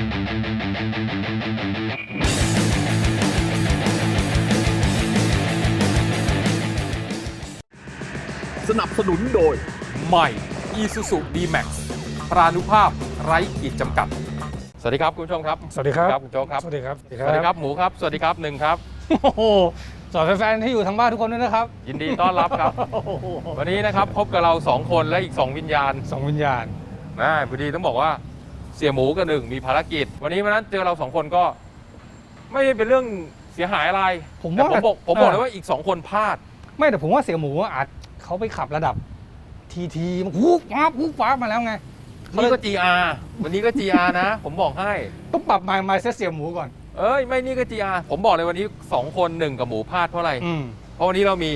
สนับสนุนโดย ใหม่ Isuzu D-Max ปรานุภาพไร้ขีดจำกัด สวัสดีครับคุณผู้ชมครับ สวัสดีครับ ครับคุณโจ๊กครับ สวัสดีครับ สวัสดีครับหมูครับ สวัสดีครับหนึ่งครับ โอ้โหสวัสดีแฟนๆที่อยู่ทางบ้านทุกคนด้วยนะครับ ยินดีต้อนรับครับโอ้โหวันนี้นะครับพบกับเราสองคนและอีกสองวิญญาณ สองวิญญาณ นะพอดีต้องบอกว่าเสียหมูกับหนึ่งมีภารกิจ วันนี้วันนั้นเจอเราสองคนก็ไม่ได้เป็นเรื่องเสียหายอะไรผมแต่ว่าผมบอกผมบอกเลยว่าอีกสองคนพลาด ไม่แต่ผมว่าเสียหมูอาจเขาไปขับระดับทีทีฮูบฟ้าบฮูบฟ้าบมาแล้วไงนี่ก็ GR วันนี้ก็ GR นะ ผมบอกให้ ต้องปรับมายมายเซตเสียหมูก่อน เอ้ย ไม่นี่ก็ GR ผมบอกเลยวันนี้สองคนหนึ่งกับหมูพลาดเพราะอะไรอืมเพราะวันนี้เรามี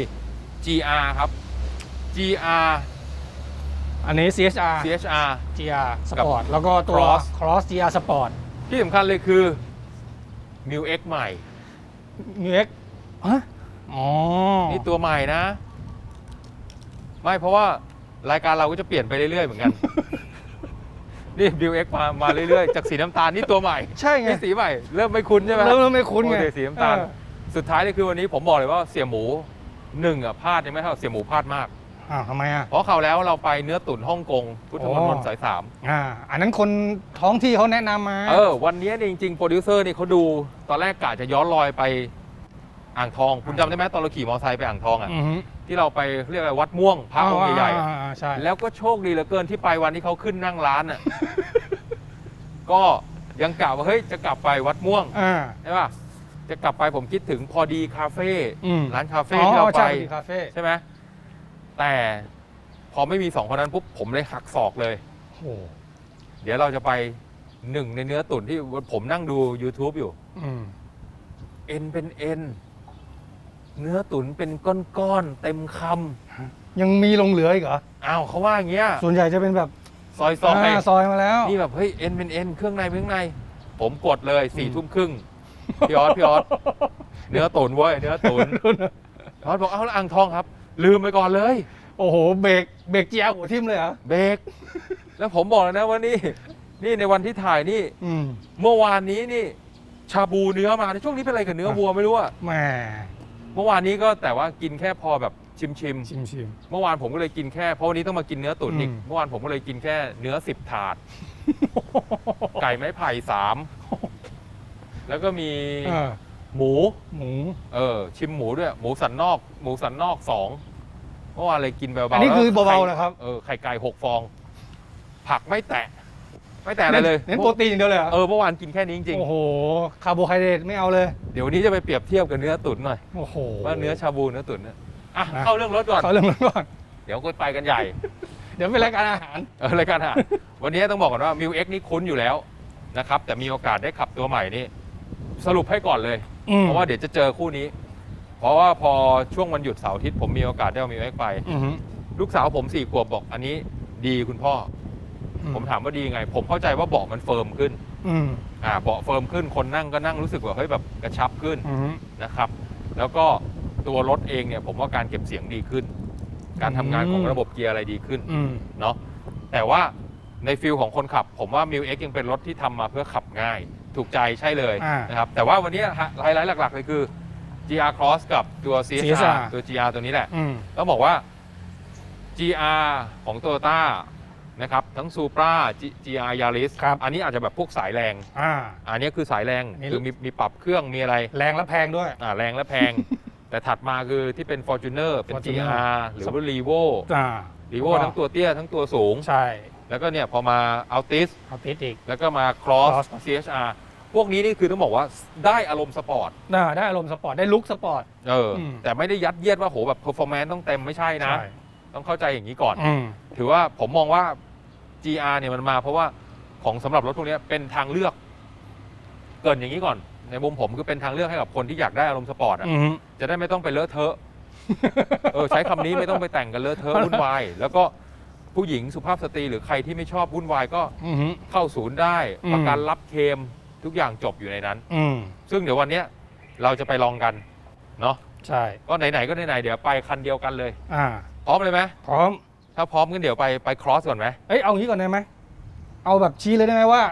GR ครับ GR อันนี้ CHR CHR GR Sport แล้วก็ตัว Cross Cross GR Sport ที่สำคัญเลยคือ m i u X ใหม่ Mu X ฮะอ๋อนี่ตัวใหม่นะ ไม่เพราะว่ารายการเราก็จะเปลี่ยนไปเรื่อยๆเหมือนกัน นี่ m i u X มามาเรื่อยๆ จากสีน้ำตาลนี่ตัวใหม่ใช่ไงนี่สีใหม่ เริ่มไม่คุ้นใช่ไหมเริ่มเริ่มไม่คุ้นไงโอเคสีน้ำตาล เออ สุดท้ายเลยคือวันนี้ผมบอกเลยว่าเสี่ยหมูหนึ่งอะพลาดยังไม่เท่าเสี่ยหมูพลาดมาก อ้าวทำไมอะ เพราะเขาวแล้วเราไปเนื้อตุ๋นฮ่องกงพุทธมณฑลอ๋อสายสามอ่า อันนั้นคนท้องที่เขาแนะนำมาเออวันนี้เนี่ยจริงๆโปรดิวเซอร์นี่เขาดูตอนแรกกะจะย้อนรอยไปอ่างทอง คุณจำได้ไหมตอนเราขี่มอเตอร์ไซค์ไปอ่างทองอะอฮึที่เราไปเรียกอะไรวัดม่วงพระองค์ใหญ่ๆอะอ่าอ่าอ่าใช่แล้วก็โชคดีเหลือเกินที่ไปวันที่เขาขึ้นนั่งร้านอะ ก็ยังกะว่าเฮ้ยจะกลับไปวัดม่วงอ่า ใช่ป่ะจะกลับไปผมคิดถึงพอดีคาเฟ่อืม ร้านคาเฟ่อ๋อที่เราไป ใช่ดีคาเฟ่ใช่ไหม แต่พอไม่มีสองคนนั้นปุ๊บผมเลยหักศอกเลย โอ้โหเดี๋ยวเราจะไปหนึ่งในเนื้อตุ๋นที่ผมนั่งดู YouTube อยู่ อืมเอ็นเป็นเอ็น เนื้อตุ๋นเป็นก้อนๆเต็มคยังมีลงเหลืออีกเหรอำอ้าวเขาว่าอย่างเงี้ย ส่วนใหญ่จะเป็นแบบซอยซอยาซอยมาแล้ว นี่แบบเฮ้ยเอ็นเป็นเอ็นเครื่องในเป็นเครื่องใน ผมกดเลยสี่อืม ทุ่มครึ่งพี่ออสพี่ออสเนื้อตุ๋นเว้ยเนื้อตุ๋นพี่ออสบอกเอาแล้วอ่างทองครับ ลืมไปก่อนเลย โอ้โห เบรก เบรกเจียหัวทิ่มเลยเหรอ เบรก แล้วผมบอกเลยนะว่านี่ นี่ในวันที่ถ่ายนี่ อืมเมื่อวานนี้นี่ ชาบูเนื้อมาช่วงนี้เป็นอะไรกับเนื้อวัวไม่รู้อะแหมเมื่อวานนี้ก็แต่ว่ากินแค่พอแบบชิมชิมๆชิมชิมเมื่อวานผมก็เลยกินแค่เพราะวันนี้ต้องมากินเนื้อตุ๋นอีกอืม เมื่อวานผมก็เลยกินแค่เนื้อสิบถาด ไก่ไม้ไผ่สามแล้วก็มีเออ หมูหมูเออชิมหมูด้วย หมูสันนอกหมูสันนอกสองเมื่อวานเลยกินเบาๆอันนี้คือแล้วเบาๆไข่นะครับเออไข่ไก่หกฟอง ผักไม่แตะ ไม่แตะอะไรเลยเน้นโปรตีนอย่างเดียวเลยเหรอเออเมื่อวานกินแค่นี้จริงโอ้โหคาร์โบไฮเดรตไม่เอาเลยๆเดี๋ยววันนี้จะไปเปรียบเทียบกับเนื้อตุ๋นหน่อยโอ้โหว่าเนื้อชาบูเนื้อตุ๋นเนี่ยอะนะเข้าเรื่องรถก่อนเขาเรื่องนั้นก่อนเดี๋ยวก็ไปกันใหญ่ เดี๋ยวเป็นรายการอาหารเออรายการอาหารวันนี้ต้องบอกก่อนว่ามิวเอ็กนี่คุ้นอยู่แล้วนะครับแต่มีโอกาสได้ขับตัวใหม่นี่สรุปให้ก่อนเลย อืมเพราะว่าเดี๋ยวจะเจอคู่นี้ เพราะว่าพอช่วงวันหยุดเสาร์อาทิตย์ผมมีโอกาสได้เอามิวเอ็กไป อืมลูกสาวผมสี่ขวบบอกอันนี้ดีคุณพ่ออผมถามว่าดียังไง ผมเข้าใจว่าเบาะมันเฟิร์มขึ้น อืมอ่าเบาะเฟิร์มขึ้นคนนั่งก็นั่งรู้สึกว่าเฮ้ยแบบกระชับขึ้นอืมนะครับ แล้วก็ตัวรถเองเนี่ยผมว่าการเก็บเสียงดีขึ้น การทำงานของอืม ระบบเกียร์อะไรดีขึ้น อืมเนาะแต่ว่าในฟิลของคนขับ ผมว่า m ิ X ยังเป็นรถที่ทำมาเพื่อขับง่าย ถูกใจใช่เลยอ่านนะครับแต่ว่าวันนี้ไฮไลท์หลักๆเลยคือ GR Cross กับตัว CHR CHR ตัว GR ตัวนี้แหละ อืม ต้องบอกว่า GR ของ Toyota นะครับทั้ง Supra G- GR Yaris ครับ อันนี้อาจจะแบบพวกสายแรง อ่า อันนี้คือสายแรงอันนี้คือมีมีปรับเครื่องมีอะไรแรงและแพงด้วย อ่าแรงและแพง แต่ถัดมาคือที่เป็น Fortuner เป็น Fortuner GR หรือว่า Revo อ่า Revo ทั้งตัวเตี้ยทั้งตัวสูง ใช่แล้วก็เนี่ยพอมา Altis เอาติดอีก แล้วก็มา Cross Cross CHR พวกนี้นี่คือต้องบอกว่าได้อารมณ์สปอร์ตได้ได้อารมณ์สปอร์ตได้ลุคสปอร์ต เอออม แต่ไม่ได้ยัดเยียดว่าโหแบบ performance ต้องเต็มไม่ใช่นะ ใช่ต้องเข้าใจอย่างนี้ก่อน อืมถือว่าผมมองว่า GR เนี่ยมันมาเพราะว่าของสำหรับรถพวกเนี้ยเป็นทางเลือก เกรินอย่างนี้ก่อน ในมุมผมคือเป็นทางเลือกให้กับคนที่อยากได้อารมณ์สปอร์ตอะอืม จะได้ไม่ต้องไปเลอะเทอะเออใช้คำนี้ไม่ต้องไปแต่งกันเลอะเทอะวุ่นวายแล้วก็ผู้หญิงสุภาพสตรีหรือใครที่ไม่ชอบวุ่นวายก็ อืม เข้าศูนย์ได้ อืม ประกันรับเคลม ทุกอย่างจบอยู่ในนั้น อืมซึ่งเดี๋ยววันเนี้ยเราจะไปลองกันเนาะใช่ก็ไหนๆก็ไหนๆเดี๋ยวไปคันเดียวกันเลย อ่า พร้อมเลยไหมพร้อม ถ้าพร้อมกันเดี๋ยวไปไปครอสก่อนไหมเอ้ยเอางี้ก่อนได้ไหมเอาแบบชี้เลยได้ไหมว่า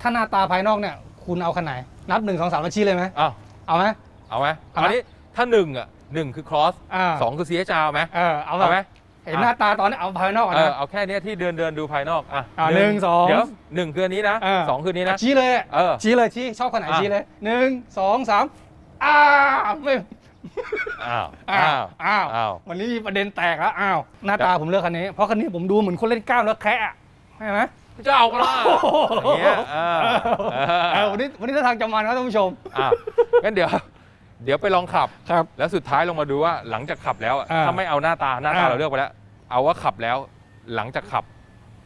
ถ้าหน้าตาภายนอกเนี่ย คุณเอาคันไหน นับหนึ่งสองสามมาชี้เลยไหมอ้าวเอาไหม เอาไหมเอาไหมอันนี้ถ้าหนึ่งอะหนึ่งคือ cross อ่าสองคือ CHR ไหมเออเอาแบเอาบไหม เห็นหน้าตาตอนนี้เอาภายนอกก่อนเออนะเอาแค่เนี้ยที่เดินเดินดูภายนอกอะอะหนึ่งสอง เดี๋ยวหนึ่งคืออันนี้นะเออสองคืออนนี้นะ ชี้เลยเออ ชี้เลยชี้ชอบคันไหนอะ ชี้เลยหนึ่งสองสามอ้าวไม่อ้าวอ้าวอ้าวอ้าว วันนี้มีประเด็นแตกแล้วอ้าวหน้าตาผมเลือกคันนี้เพราะคันนี้ผมดูเหมือนคนเล่นกล้ามแล้วแคะอะใช่ไหมจะเอาก็ล่ะอย่างเงี้ยเออเอเอออวันนี้วันนี้ท่าทางจะมันครับท่านผู้ชมอะงั้นเดี๋ยว เดี๋ยวไปลองขับ ครับ แล้วสุดท้ายลงมาดูว่าหลังจากขับแล้วอะอ่าถ้าไม่เอาหน้าตาหน้าตาอ่า เราเลือกไปแล้ว เอาว่าขับแล้ว หลังจากขับ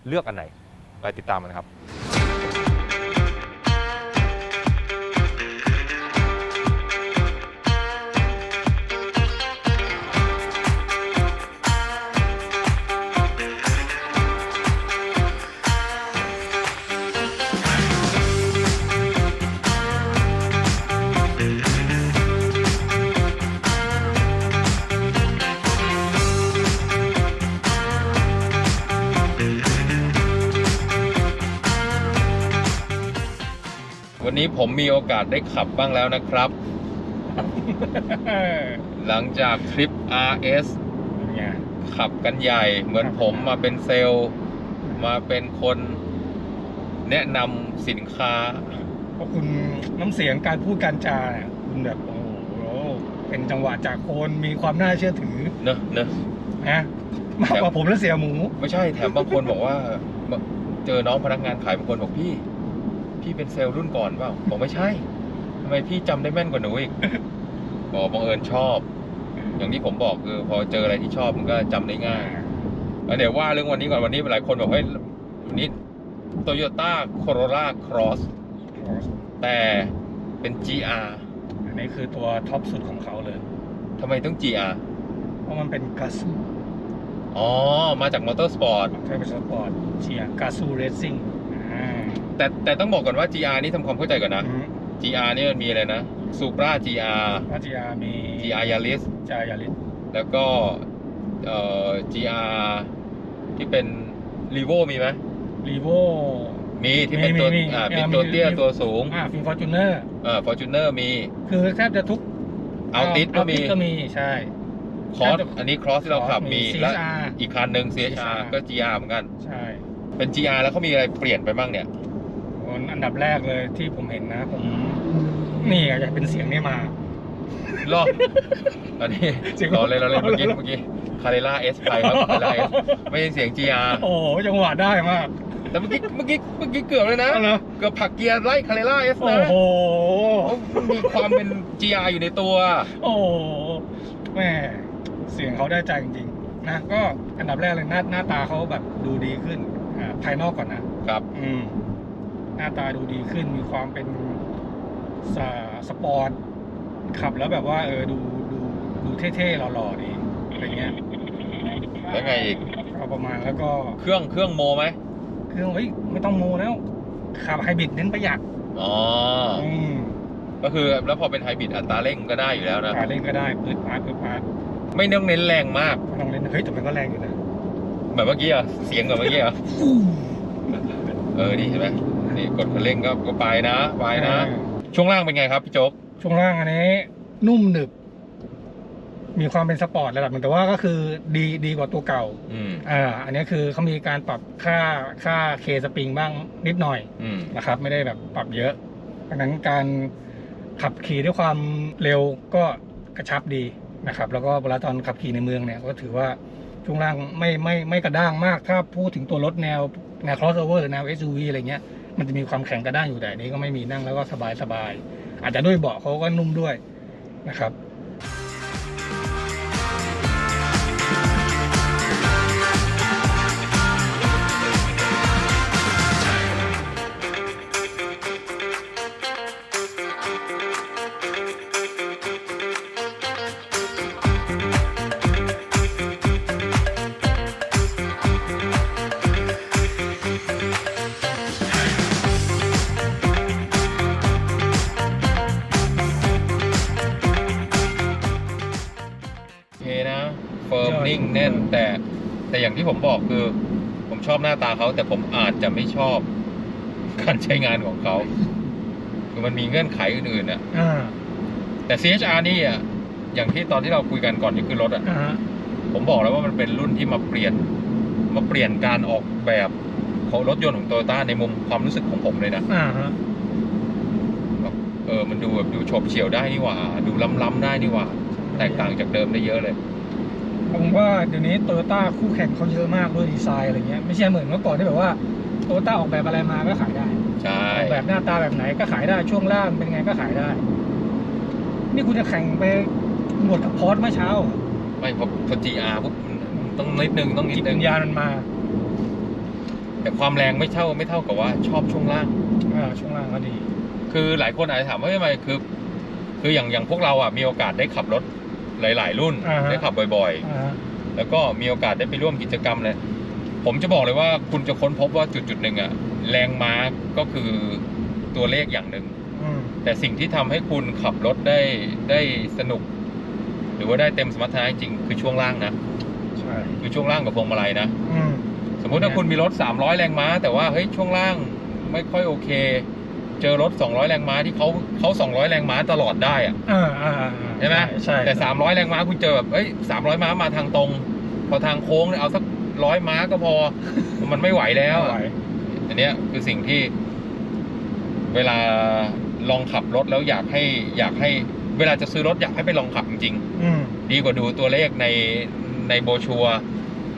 เลือกอันไหน ไปติดตามกันครับ นนี้ผมมีโอกาสได้ขับบ้างแล้วนะครับ หลังจากทริป RS เนี่ยขับกันใหญ่เหมือนผมมาเป็นเซลล์มาเป็นคนแนะนำสินค้าเพราะคุณน้ำเสียงการพูดการจาเนี่ยคุณแบบโอ้โหเป็นจังหวะจากโคนมีความน่าเชื่อถือเนอะเนอะนะมากกว่าผมและเสียหมู ไม่ใช่แถมบางคนบอกว่า เจอน้องพนักงานขายบางคนบอกพี่ พี่เป็นเซลล์รุ่นก่อนเปล่าบอกไม่ใช่ทำไมพี่จำได้แม่นกว่าหนูอีกบอกบังเอิญชอบ อย่างที่ผมบอกคือพอเจออะไรที่ชอบมันก็จำได้ง่ายแล้วเดี๋ยวว่าเรื่องวันนี้ก่อนวันนี้หลายคนบอกเฮ้ยวันนี้โตโยต้าโคโรล่าครอสแต่เป็น GR อันนี้คือตัวท็อปสุดของเขาเลยทำไมต้อง GR เพราะมันเป็นกาซูอ๋อ มาจากมอเตอร์สปอร์ตใช้เป็นสปอร์ตเชียร์กาซูเรซซิ่งอ่า แต่แต่ต้องบอกก่อนว่า GR นี่ทำความเข้าใจก่อนนะอืม GR นี่มันมีอะไรนะ Supra GR พัทยามี GR Yaris จายาลิสแล้วก็เอ่อ GR ที่เป็น r ีโวมีไหมรีโว มีที่เป็นตัวมีมีอ่ามีเป็นอ่าตัวมี เตี้ยมีตัวสูงอ่าฟิล์มฟอร์จูเนอร์อ่า Fortuner มี คือแทบจะทุก Altis ก็มี Altis ก็มีใช่ Cross อันนี้ Cross ที่เราขับมีมีและ CHR อีกคันหนึ่ง CHR CHR ก็ GR เหมือนกัน ใช่ เป็น GR แล้วเขามีอะไรเปลี่ยนไปบ้างเนี่ย อันดับแรกเลยที่ผมเห็นนะ ผมนี่ไงอยากเป็นเสียงนี้มารอบอันนี้จริงเราเล่นเราเล่นเอาเมื่อกี้เลยเมื่อกี้คาเรล่า S ไปครับคาเรล่า S ไม่ใช่เสียง GR โอ้โหจังหวะได้มากแต่เมื่อกี้เมื่อกี้เมื่อกี้เกือบเลยนะเอาเหรอเกือบผลักเกียร์ไล่คาเรล่า S โอ้นะโหเขามีความเป็น GR อยู่ในตัว โอ้โหแม่เสียงเขาได้ใจจริงๆนะก็อันดับแรกเลยหน้าหน้าตาเขาแบบดูดีขึ้นอ่าภายนอกก่อนนะครับ อืม หน้าตาดูดีขึ้น มีความเป็นสสปอร์ตขับแล้วแบบว่าเออดูดูดูเท่ๆหล่อๆดีอะไรเงี้ยแล้วไงอีกก็ประมาณแล้วก็เครื่องเครื่องโมไหมเครื่องเฮ้ยไม่ต้องโมแล้วขับไฮบริดเน้นประหยัดอ๋ออืมก็คือแล้วพอเป็นไฮบริดอัตราเร่งก็ได้อยู่แล้วนะขาเล่นก็ได้ปืดปาดปืดปาดไม่ต้องเน้นแรงมากไม่ต้องเล่นเฮ้ยแต่มันก็แรงอยู่นะเหมือนเมื่อกี้อะเสียงเหมือนเมื่อกี้อะเออดีใช่ไหมนี่ กดคันเร่งก็ก็ไปนะไปนะเออช่วงล่างเป็นไงครับพี่โจ๊กช่วงล่างอันนี้ นุ่มหนึบ มีความเป็นสปอร์ตระดับหนึงแต่ว่าก็คือดีดีกว่าตัวเก่าอืมอ่าอันนี้คือเขามีการปรับค่าค่าเคสปริงบ้างนิดหน่อยอืมนะครับ ไม่ได้แบบปรับเยอะดังนั้นการขับขี่ด้วยความเร็วก็กระชับดีนะครับ แล้วก็เวลาตอนขับขี่ในเมืองเนี่ย ก็ถือว่าช่วงล่างไม่ไม่ไม่กระด้างมาก ถ้าพูดถึงตัวรถแนวแนว crossover หรือแนว SUV อะไรเงี้ย มันจะมีความแข็งกระด้างอยู่แต่อันนี้ก็ไม่มีนั่งแล้วก็สบายสบายๆอาจจะด้วยเบาะเขาก็นุ่มด้วยนะครับ เฟิร์มยอดนิ่งแน่นแต่แต่อย่างที่ผมบอกคือ ผมชอบหน้าตาเขาแต่ผมอาจจะไม่ชอบการใช้งานของเขาคือมันมีเงื่อนไขอื่นๆน่ะอ่าแต่ CHR นี่อะอย่างที่ตอนที่เราคุยกันก่อนจะขึ้นรถอะอ่าฮะผมบอกแล้วว่ามันเป็นรุ่นที่มาเปลี่ยนมาเปลี่ยนการออกแบบของรถยนต์ของโตโยต้าในมุมความรู้สึกของผมเลยนะอ่าฮะแบบเออมันดูแบบดูโฉบเฉี่ยวได้นี่หว่า ดูล้ำๆได้นี่หว่า แตกต่างจากเดิมได้เยอะเลย ผมว่าเดี๋ยวนี้โตโยต้าคู่แข่งเขาเยอะมากด้วยดีไซน์อะไรเงี้ยไม่ใช่เหมือนเมื่อก่อนที่แบบว่าโตโยต้าออกแบบอะไรมาก็ขายได้ใช่ออกแบบหน้าตาแบบไหนก็ขายได้ช่วงล่างเป็นไงก็ขายได้ นี่คุณจะแข่งไปหมดกับพอร์ตเมื่อเช้าเหรอไม่พอพอ GR ปุ๊บมันต้องนิดนึงต้องนิดจิตนึวิงญญาณมันมา แต่ความแรงไม่เท่าไม่เท่ากับว่า ชอบช่วงล่างอ่าช่วงล่างก็ดี คือหลายคนอาจจะถามว่าทำไมคือ คืออย่างอย่างพวกเราอะมีโอกาสได้ขับรถ หลาย ๆ รุ่นอ่าฮะ ได้ขับบ่อย อ่าฮะๆแล้วก็มีโอกาสได้ไปร่วมกิจกรรมเลยผมจะบอกเลยว่าคุณจะค้นพบว่าจุดจุดๆหนึ่งอะแรงม้าก็คือตัวเลขอย่างหนึ่ง อืม แต่สิ่งที่ทำให้คุณขับรถได้ได้สนุก หรือว่าได้เต็มสมรรถนะจริงๆคือช่วงล่างนะใช่ คือช่วงล่างกับพวงมาลัยนะ อืม สมมุติถ้าคุณมีรถ 300 แรงม้า แต่ว่าเฮ้ยช่วงล่างไม่ค่อยโอเค เจอรถ 200 แรงม้าที่เขาเขา200 แรงม้าตลอดได้อะอ่าอ่าอ่าใช่ไหมใช่แต่ 300 แรงม้าคุณเจอแบบเอ้ย300 ม้ามาทางตรง พอทางโค้งเนี่ยเอาสักร้อยม้าก็พอ มันไม่ไหวแล้วไม่อะไหวอันเนี้ยคือสิ่งที่ เวลาลองขับรถแล้วอยากให้ อยากให้ เวลาจะซื้อรถอยากให้ไปลองขับจริงอืมๆดีกว่าดูตัวเลขในในโบรชัวร์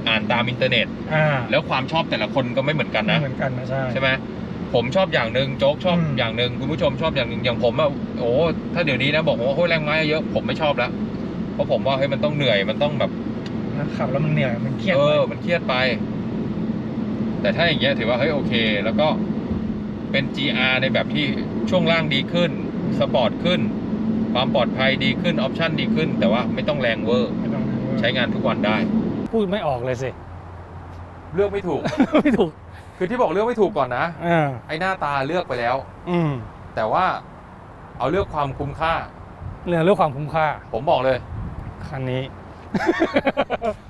อ่านตามอินเทอร์เน็ตอ่าแล้วความชอบแต่ละคนก็ไม่เหมือนกันไม่นะเหมือนกันนะใช่ใช่ไหม ผมชอบอย่างหนึ่งโจ๊กชอบอืม อย่างหนึ่งคุณผู้ชมชอบอย่างหนึ่งอย่างผมอะโอ้ถ้าเดี๋ยวนี้นะบอกว่าโอ้ยแรงม้าเยอะผมไม่ชอบแล้วเพราะผมว่าเฮ้ยมันต้องเหนื่อยมันต้องแบบ นะขับแล้วมันเหนื่อยมันเครียดเอไปอมันเครียดไป แต่ถ้าอย่างเงี้ยถือว่าเฮ้ยโอเค แล้วก็เป็น GR ในแบบที่ช่วงล่างดีขึ้น สปอร์ตขึ้น ความปลอดภัยดีขึ้น ออปชั่นดีขึ้น แต่ว่าไม่ต้องแรงเวอร์ไม่ต้องใช้งานทุกวันได้ พูดไม่ออกเลยสิ เลือกไม่ถูก ไม่ถูก คือที่บอกเลือกไม่ถูกก่อนนะอ่าไอ้หน้าตาเลือกไปแล้ว อืมแต่ว่าเอาเลือกความคุ้มค่า เรื่องเรื่องความคุ้มค่า ผมบอกเลย คันนี้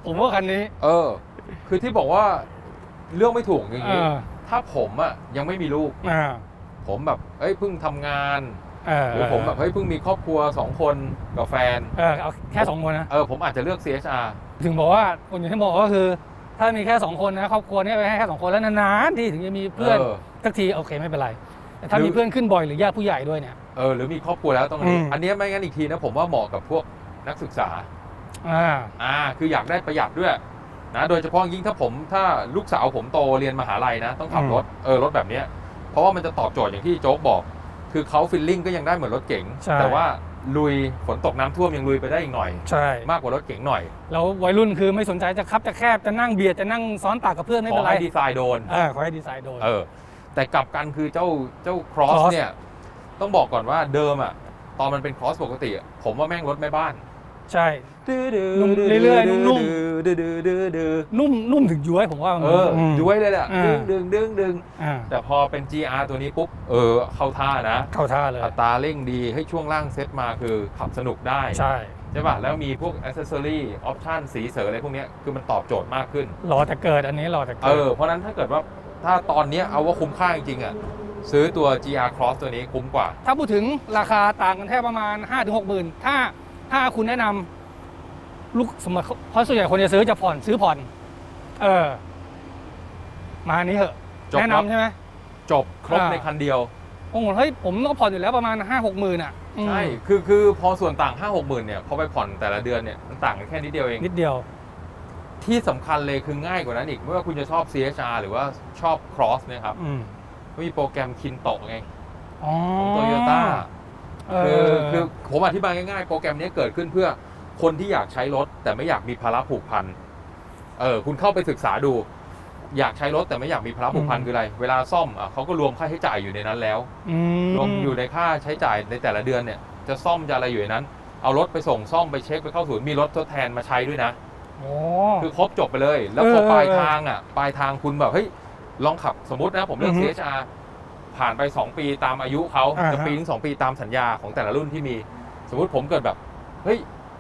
ผมว่าคันนี้ เออ คือที่บอกว่าเลือกไม่ถูกอย่างนี้อ่าถ้าผมอะยังไม่มีลูก อ่าผมแบบเอ้ยเพิ่งทำงานเออหรือผมแบบเฮ้ยเพิ่งมีครอบครัวสองคนกับแฟน เออเอาแค่สองคนนะ เออผมอาจจะเลือก CHR ถึงบอกว่าคนอย่างที่บอกก็คือ ถ้ามีแค่สองคนนะครอบครัวเนี้ไปให้แค่สองคนแล้วนานๆที่ถึงจะมีเพื่อนเออสักทีโอเคไม่เป็นไร แต่ถ้าหรือ มีเพื่อนขึ้นบ่อยหรือญาติผู้ใหญ่ด้วยเนี่ย เออหรือมีครอบครัวแล้วต้องอันนี้อืม อันเนี้ยไม่งั้นอีกทีนะผมว่าเหมาะกับพวกนักศึกษา อ่าอ่าคืออยากได้ประหยัดด้วยนะโดยเฉพาะยิ่งถ้าผมถ้าลูกสาวผมโตเรียนมหาลัยนะ ต้องขับอืมรถเออรถแบบเนี้ยเพราะว่ามันจะตอบโจทย์อย่างที่โจ๊กบอก คือเขาฟิลลิ่งก็ยังได้เหมือนรถเก๋งใช่ แต่ว่า ลุยฝนตกน้ำท่วมยังลุยไปได้อีกหน่อย ใช่ มากกว่ารถเก๋งหน่อยแล้ววัยรุ่นคือไม่สนใจจะคับจะแคบจะนั่งเบียดจะนั่งซ้อนตักกับเพื่อนไม่ขเป็อนไรให้ดีไซน์โดน เออขอให้ดีไซน์โดน เออ แต่กลับกันคือเจ้าเจ้า cross Cross เนี่ย ต้องบอกก่อนว่าเดิมอะ ตอนมันเป็น cross ปกติอะผมว่าแม่งรถแม่บ้าน ใช่ นุ่มเรื่อยๆนุ่ม ดื้อดื้อดื้อดื้อนุ่มนุ่มถึงย้วยผมว่ามัน เออมย้วยเลยแหละอ่า ดึงดึงดึงดึงอ่าแต่พอเป็น GR ตัวนี้ปุ๊บ เออ เข้าท่านะ เข้าท่าเลย อัตราเร่งดีให้ช่วงล่างเซ็ตมาคือขับสนุกได้ ใช่ใช่ป่ะ แล้วมีพวกอ c เซ s ซอรี่ออปชั่นสีเสริอะไรพวกเนี้ยคือมันตอบโจทย์มากขึ้น รอแต่เกิดอันนี้รอแต่เอเกิดอ เพราะฉะนั้นถ้าเกิดว่าถ้าตอนเนี้ยเอาว่าคุ้มค่าจริงๆอะซื้อตัว GR Cross ตัวนี้คุ้มกว่า ถ้าพูดถึงราคาต่างกันแค่ประมาณ 5 6 0 0 0 0ถ้า ถ้าคุณแนะนำลูกสมมติเพราะส่วนใหญ่คนจะซื้อจะผ่อนซื้อผ่อน เออ มาอันนี้เหอะ จบแนะครับนำใช่ไหมจบครบอ่าในคันเดียวผมบอกเฮ้ยผมต้องผ่อนอยู่แล้วประมาณ5 6หมื่นอะอืมใช่คือคือพอส่วนต่าง5 6หมื่นเนี่ยพอไปผ่อนแต่ละเดือนเนี่ยมันต่างกันแค่นิดเดียวเองนิดเดียว ที่สำคัญเลยคือง่ายกว่านั้นอีกไม่ว่าคุณจะชอบ CHR หรือว่าชอบ Cross เนะครับอืมก็มีโปรแกรมคินโตไงอ๋อของโตโยต้าเอ คืออคือผมอธิบายง่ายๆ โปรแกรมนี้เกิดขึ้นเพื่อคนที่อยากใช้รถ แต่ไม่อยากมีภาระผูกพันเออคุณเข้าไปศึกษาดู อยากใช้รถแต่ไม่อยากมีภาระผูกพันคืออะไร เวลาซ่อมอะเขาก็รวมค่าใช้จ่ายอยู่ในนั้นแล้วอืมรวมอยู่ในค่าใช้จ่ายในแต่ละเดือนเนี่ย จะซ่อมจะอะไรอยู่ในนั้น เอารถไปส่งซ่อมไปเช็คไปเข้าศูนย์มีรถทดแทนมาใช้ด้วยนะโอ้คือครบจบไปเลย แล้วพอเออปลายเออทางอะปลายทางคุณแบบเฮ้ยลองขับสมมตินะผมเลือกอือฮึ CHR ผ่านไป 2 ปีตามอายุเขาอ่าฮะจะปีถึงสองปีตามสัญญาของแต่ละรุ่นที่มี สมมุติผมเกิดแบบเฮ้ย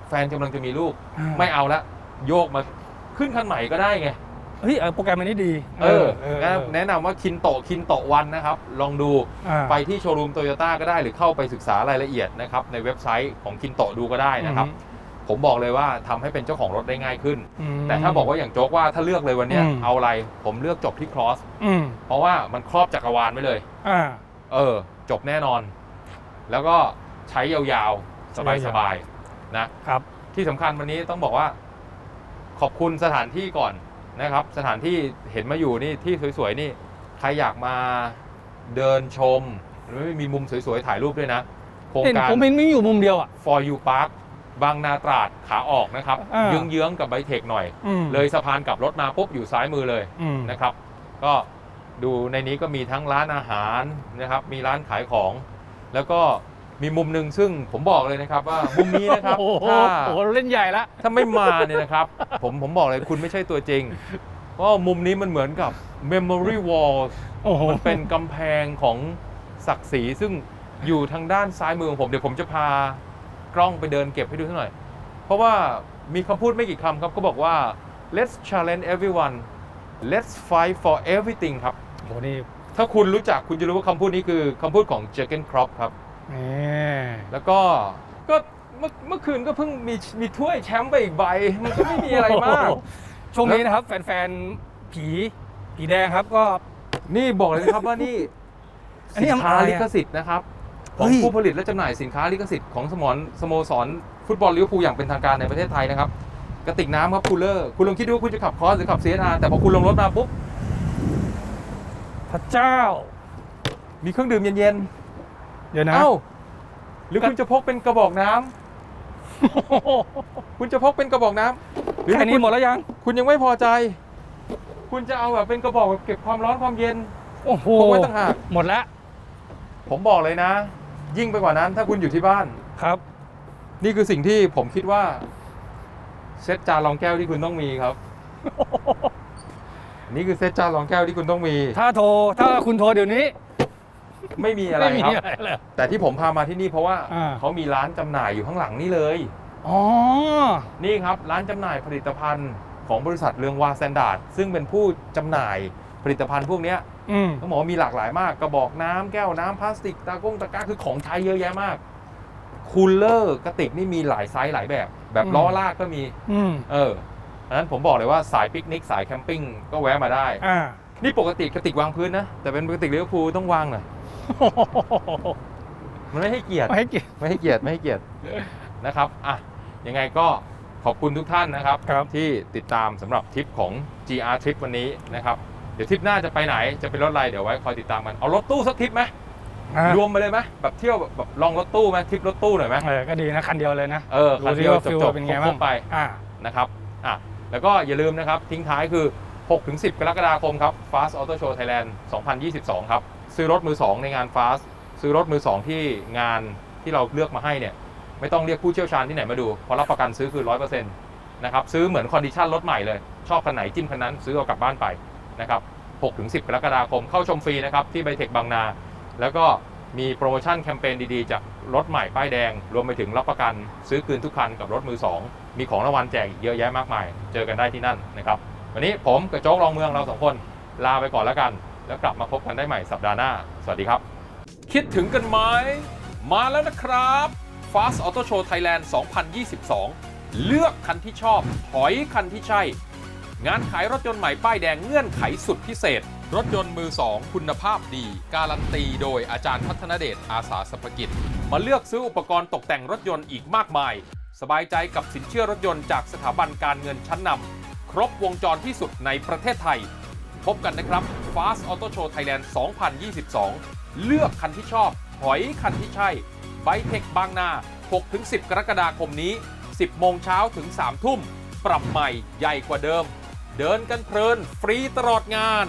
แฟนกำลังจะมีลูก ไม่เอาละโยกมาขึ้นคันใหม่ก็ได้ไง เฮ้ยเออโปรแกรมอันนี้ดีเออเออนะแนะนำว่าคินโตคินโตวันนะครับ ลองดูอ่า ไปที่โชว์รูมโตโยต้าก็ได้หรือเข้าไปศึกษารายละเอียดนะครับ ในเว็บไซต์ของคินโตดูก็ได้นะครับ ผมบอกเลยว่าทำให้เป็นเจ้าของรถได้ง่ายขึ้นอืมแต่ถ้าบอกว่าอย่างโจ๊กว่าถ้าเลือกเลยวันเนี้ยอืมเอาอะไรผมเลือกจบที่ครอสอืมเพราะว่ามันครอบจักรวาลไว้เลยอ่าเออ จบแน่นอน แล้วก็ใช้ยาวๆ สบายๆนะครับ ที่สำคัญวันนี้ต้องบอกว่า ขอบคุณสถานที่ก่อนนะครับ สถานที่เห็นมาอยู่นี่ที่สวยๆนี่ใครอยากมาเดินชมหรือมีมุมสวยๆถ่ายรูปด้วยนะโครงเห็นการผมเห็นมีอยู่มุมเดียวอะ For You Park บางนาตราดขาออกนะครับอ่า เยื้องๆกับไบเทคหน่อย อืมเลยสะพานกลับรถมาปุ๊บอยู่ซ้ายมือเลยอืมนะครับ ก็ดูในนี้ก็มีทั้งร้านอาหารนะครับ มีร้านขายของ แล้วก็มีมุมหนึ่งซึ่งผมบอกเลยนะครับว่ามุมนี้นะครับโอ้โหถ้า โอ้โหเล่นใหญ่ละ ถ้าไม่มาเนี่ยนะครับ ผมผมบอกเลยคุณไม่ใช่ตัวจริง เพราะว่ามุมนี้มันเหมือนกับ memory wall โอ้โห มันเป็นกำแพงของศักดิ์ศรีซึ่งอยู่ทางด้านซ้ายมือของผม เดี๋ยวผมจะพา กล้องไปเดินเก็บให้ดูสักหน่อย เพราะว่ามีคำพูดไม่กี่คำครับก็บอกว่า let's challenge everyone let's fight for everything ครับโอ้โหนี่ถ้าคุณรู้จักคุณจะรู้ว่าคำพูดนี้คือคำพูดของเจอร์เกนครอปครับนี่แล้วก็ก็เมื่อเมื่อคืนก็เพิ่งมีมีถ้วยแชมป์ไปอีกใบ มันก็ไม่มีอะไรมากโโหช่วงนี้นะครับ แฟนๆ ผีผีแดงครับก็ นี่บอกเลยนะครับว่านี่อันนี้สินค้าอะไรอะ ลิขสิทธิ์นะครับ ขเฮ้องยผู้ผลิตและจำหน่ายสินค้าลิขสิทธิ์ของสมอนสโมสรฟุตบอลลิเวอร์พูลอย่างเป็นทางการในประเทศไทยนะครับกระติกน้ำครับคูลเลอร์คุณลองคิดดูว่าคุณจะขับคอร์สหรือขับเซียนาแต่พอคุณลงรถมาปุ๊บพระเจ้า มีเครื่องดื่มเย็นเดี๋ยวๆนะ เอ้าหรือคุณจะพกเป็นกระบอกน้ำคุณจะพกเป็นกระบอกน้ำหรือแค่นี้หมดแล้วยัง คุณยังไม่พอใจ คุณจะเอาแบบเป็นกระบอกแบบเก็บความร้อนความเย็นโอ้โหพกไว้ต่างหาก หมดแล้ว ผมบอกเลยนะ ยิ่งไปกว่านั้นถ้าคุณอยู่ที่บ้าน ครับ นี่คือสิ่งที่ผมคิดว่า เซตจานรองแก้วที่คุณต้องมีครับ นี่คือเซตจานรองแก้วที่คุณต้องมี ถ้าโทร ถ้าคุณโทรเดี๋ยวนี้ ไม่มีอะไรไม่มีครับ อะไรเลย แต่ที่ผมพามาที่นี่เพราะว่าอ่า เขามีร้านจำหน่ายอยู่ข้างหลังนี่เลย อ๋อ นี่ครับ ร้านจำหน่ายผลิตภัณฑ์ของบริษัทเรืองวาสแตนดาร์ดซึ่งเป็นผู้จำหน่าย ผลิตภัณฑ์พวกเนี้ยอืมต้องบอกว่ามีหลากหลายมาก กระบอกน้ำแก้วน้ำพลาสติกตากงตะกร้าคือของใช้เยอะแยะมากคูลเลอร์กระติกนี่มีหลายไซส์หลายแบบ แบบอืมล้อลากก็มี อืมเอออันนั้นผมบอกเลยว่าสายปิกนิกสายแคมปิ้งก็แวะมาได้ อ่า นี่ปกติกระติกวางพื้นนะ แต่เป็นกระติกลิเวอร์พูลต้องวางหน่อยมันไม่ให้เกียรติ ไม่ให้เกียรติ ไม่ให้เกียรติไม่ให้เกียรตินะครับอะยังไงก็ขอบคุณทุกท่านนะครับ ครับ ที่ติดตามสำหรับทริปของ GR ทริปวันนี้นะครับเดี๋ยวทริปหน้าจะไปไหนจะเป็นรถอะไรเดี๋ยวไว้คอยติดตามกันเอารถตู้สักทริปไหมอะรวมไปเลยไหมแบบเที่ยวแบบแบบลองรถตู้ไหมทริปรถตู้หน่อยไหมเออก็ดีนะคันเดียวเลยนะเออดูคันสิเดียวว่าจฟิลบๆเป็นไงครบ้าบงๆไปอ่านะครับอะแล้วก็อย่าลืมนะครับทิ้งท้ายคือ 6-10 กรกฎาคมครับ Fast Auto Show Thailand 2022 ครับ ซื้อรถมือ 2 ในงาน Fast ซื้อรถมือ 2 ที่งานที่เราเลือกมาให้เนี่ย ไม่ต้องเรียกผู้เชี่ยวชาญที่ไหนมาดูเพราะรับประกันซื้อคือ 100%นะครับ ซื้อเหมือนคอนดิชันรถใหม่เลย ชอบคันไหนจิ้มคันนั้นซื้อเอากลับบ้านไป นะครับ 6-10 กรกฎาคมเข้าชมฟรีนะครับที่ไบเทคบางนา แล้วก็มีโปรโมชั่นแคมเปญดีๆ จากรถใหม่ป้ายแดง รวมไปถึงรับประกันซื้อคืนทุกคันกับรถมือ 2 มีของรางวัลแจกอีกเยอะแยะมากมาย เจอกันได้ที่นั่นนะครับ วันนี้ผมกับโจ๊กรองเมืองเราสองคนลาไปก่อนแล้วกัน แล้วกลับมาพบกันได้ใหม่สัปดาห์หน้า สวัสดีครับ คิดถึงกันไหมมาแล้วนะครับ Fast Auto Show Thailand 2022 เลือกคันที่ชอบ ถอยคันที่ใช่ งานขายรถยนต์ใหม่ป้ายแดงเงื่อนไขสุดพิเศษ รถยนต์มือ2คุณภาพดี การันตีโดยอาจารย์พัฒนเดชอาสาสพกิจ มาเลือกซื้ออุปกรณ์ตกแต่งรถยนต์อีกมากมาย สบายใจกับสินเชื่อรถยนต์จากสถาบันการเงินชั้นนำครบวงจรที่สุดในประเทศไทย พบกันนะครับ Fast Auto Show Thailand 2022 เลือกคันที่ชอบถอยคันที่ใช่ไบเทคบางนา 6-10 กรกฎาคมนี้ 10 โมงเช้าถึง 3 ทุ่ม ปรับใหม่ใหญ่กว่าเดิม เดินกันเพลินฟรีตลอดงาน